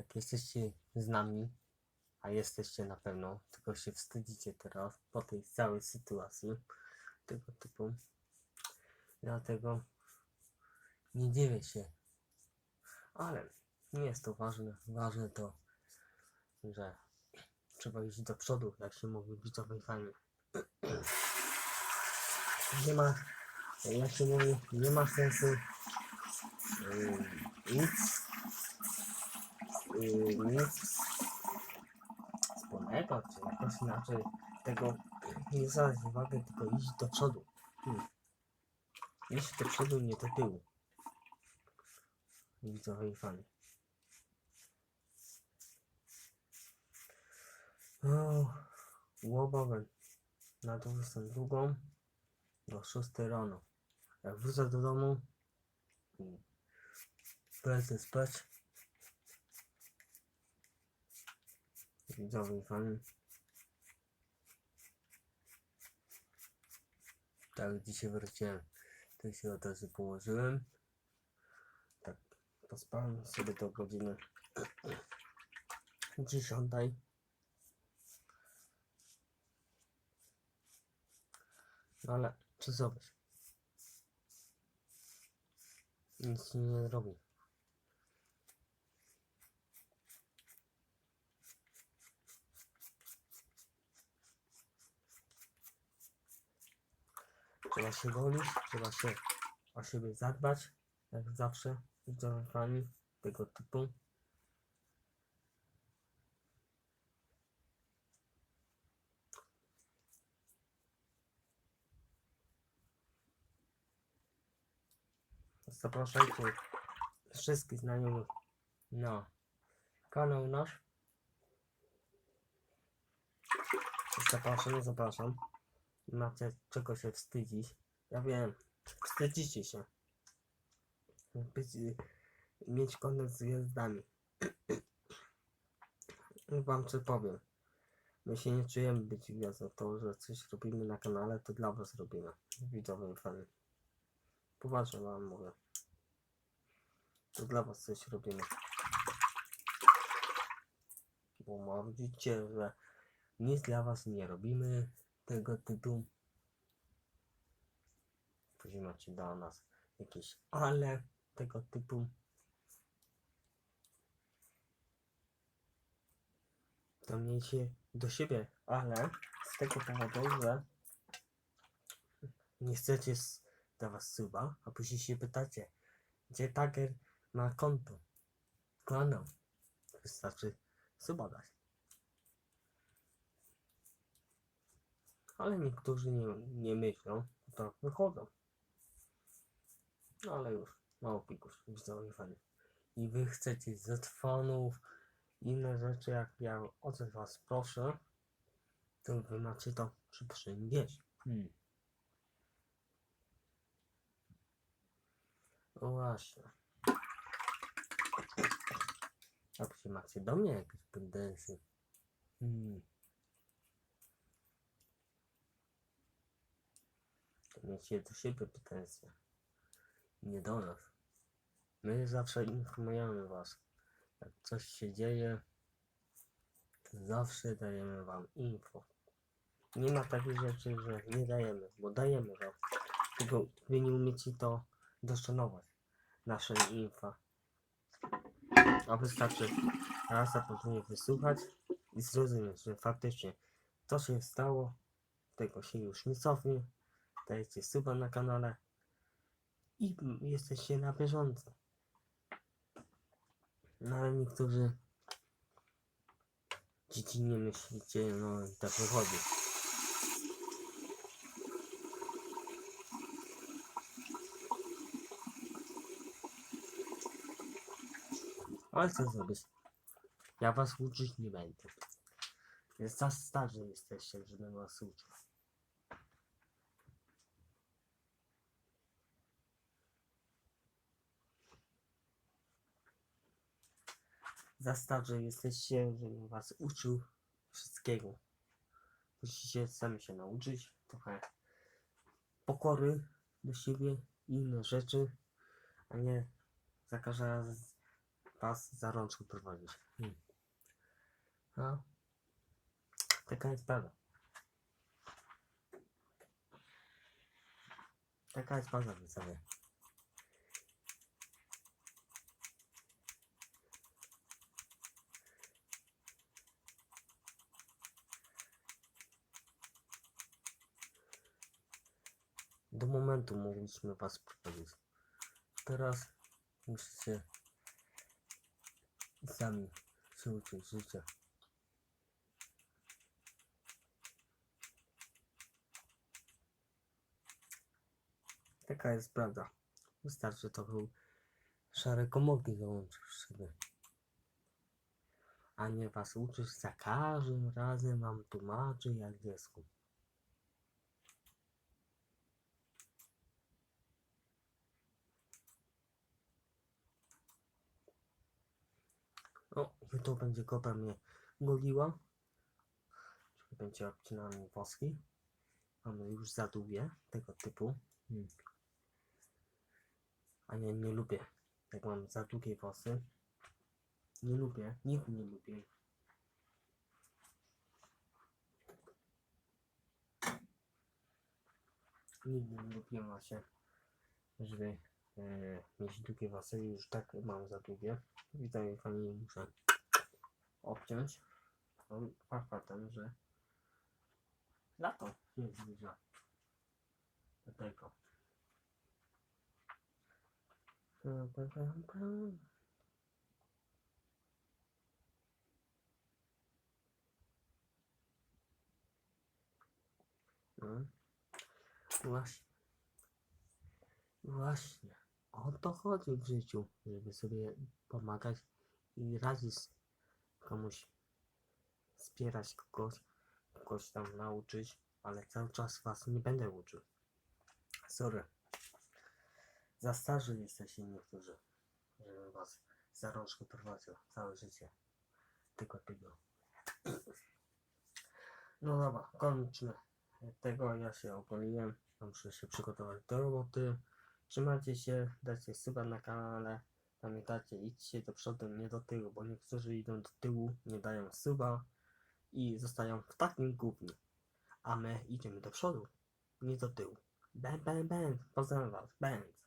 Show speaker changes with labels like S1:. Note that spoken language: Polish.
S1: Jak jesteście z nami, a jesteście na pewno, tylko się wstydzicie teraz po tej całej sytuacji tego typu. Dlatego nie dziwię się. Ale nie jest to ważne. Ważne to, że trzeba iść do przodu, jak się mówi widzowej fajnie. Nie ma, jak się mówi, nie ma sensu yy, nic, nic wspólnego, czy jakoś inaczej tego nie zwracać uwagi, tylko iść do przodu. Hmm. Iść do przodu, nie do tyłu. Widzowie i fani. O, Łobawem na 22 do 6 rano. Jak wrócę do domu, mm, lecę spać. Widzowie fani. Tak, dzisiaj wróciłem. To się od razu położyłem. Tak, pospałem sobie do godziny 10. No ale co zrobić? Nic nie robi. Trzeba się golić, trzeba się o siebie zadbać, jak zawsze, widzowie tego typu. Zapraszajcie wszystkich znajomych na kanał nasz. Zapraszam, zapraszam. Macie czego się wstydzić. Ja wiem, wstydzicie się. Być, mieć kontakt z gwiazdami. Wam co powiem. My się nie czujemy być gwiazdą. To, że coś robimy na kanale, to dla was robimy. Widzowie i fani. Poważnie wam mówię. To dla was coś robimy. Bo widzicie, że nic dla was nie robimy tego typu. Później macie dla nas jakieś ale tego typu. To miejcie do siebie, ale z tego powodu, że nie chcecie dla was suba, a później się pytacie, gdzie Tager ma konto, kanał. Wystarczy suba dać. Ale niektórzy nie, nie myślą, to wychodzą. No ale już, mało pikuś, widzowie fajnie. I wy chcecie z fanów, inne rzeczy, jak ja o coś was proszę, to wy macie to przyprzymieć. Hmm. No właśnie. A później macie do mnie jakieś pretensje. Hmm. To miecie do siebie pretensje. Nie do nas. My zawsze informujemy was. Jak coś się dzieje, zawsze dajemy wam info. Nie ma takiej rzeczy, że nie dajemy, bo dajemy wam. Tylko wy nie umiecie to doszanować. Nasze info. A wystarczy raz a później wysłuchać i zrozumieć, że faktycznie to się stało, tego się już nie cofnie. Dajecie suba na kanale i jesteście na bieżąco. No ale niektórzy dzieci nie myślicie, no tak wychodzi. Ale co zrobić? Ja was uczyć nie będę. Jest za starzy jesteście, żeby was uczyć. Za starzy jesteście, żebym was uczył wszystkiego. Musicie sami się nauczyć trochę pokory do siebie i inne rzeczy, a nie za każdym razem was za rączkę prowadzić. Hmm. No. Taka jest prawda. Taka jest prawda, widzowie. Do momentu mogliśmy was prowadzić. Teraz musicie sami się uczyć życia. Taka jest prawda. Wystarczy trochę szare komórki załączyć sobie. A nie was uczyć za każdym razem wam tłumaczy jak dziecku. O, jutro będzie kopa mnie goliła. Czyli będzie obcinała mi woski. Mamy już za długie tego typu. Hmm. A ja nie lubię, jak mam za długie włosy. Nie lubię, nikt nie lubi. Nigdy nie lubiłem właśnie, żeby mieć długie włosy. Już tak mam za długie. Witam pani muszę obciąć. Fakt ten, że lato się zbliża. Pam, pam. No. Właśnie. Właśnie. O to chodzi w życiu, żeby sobie pomagać i radzić komuś, wspierać kogoś, kogoś tam nauczyć, ale cały czas was nie będę uczył. Sorry. Za starzy jesteście niektórzy, żeby was za rączkę prowadził całe życie. Tylko tego. No dobra, kończmy. Tego ja się ogoliłem. Muszę się przygotować do roboty. Trzymajcie się, dajcie suba na kanale. Pamiętajcie, idźcie do przodu, nie do tyłu, bo niektórzy idą do tyłu, nie dają suba i zostają w takim gównie. A my idziemy do przodu, nie do tyłu. Bang, bang, bang. Pozdrawiam was. Bang.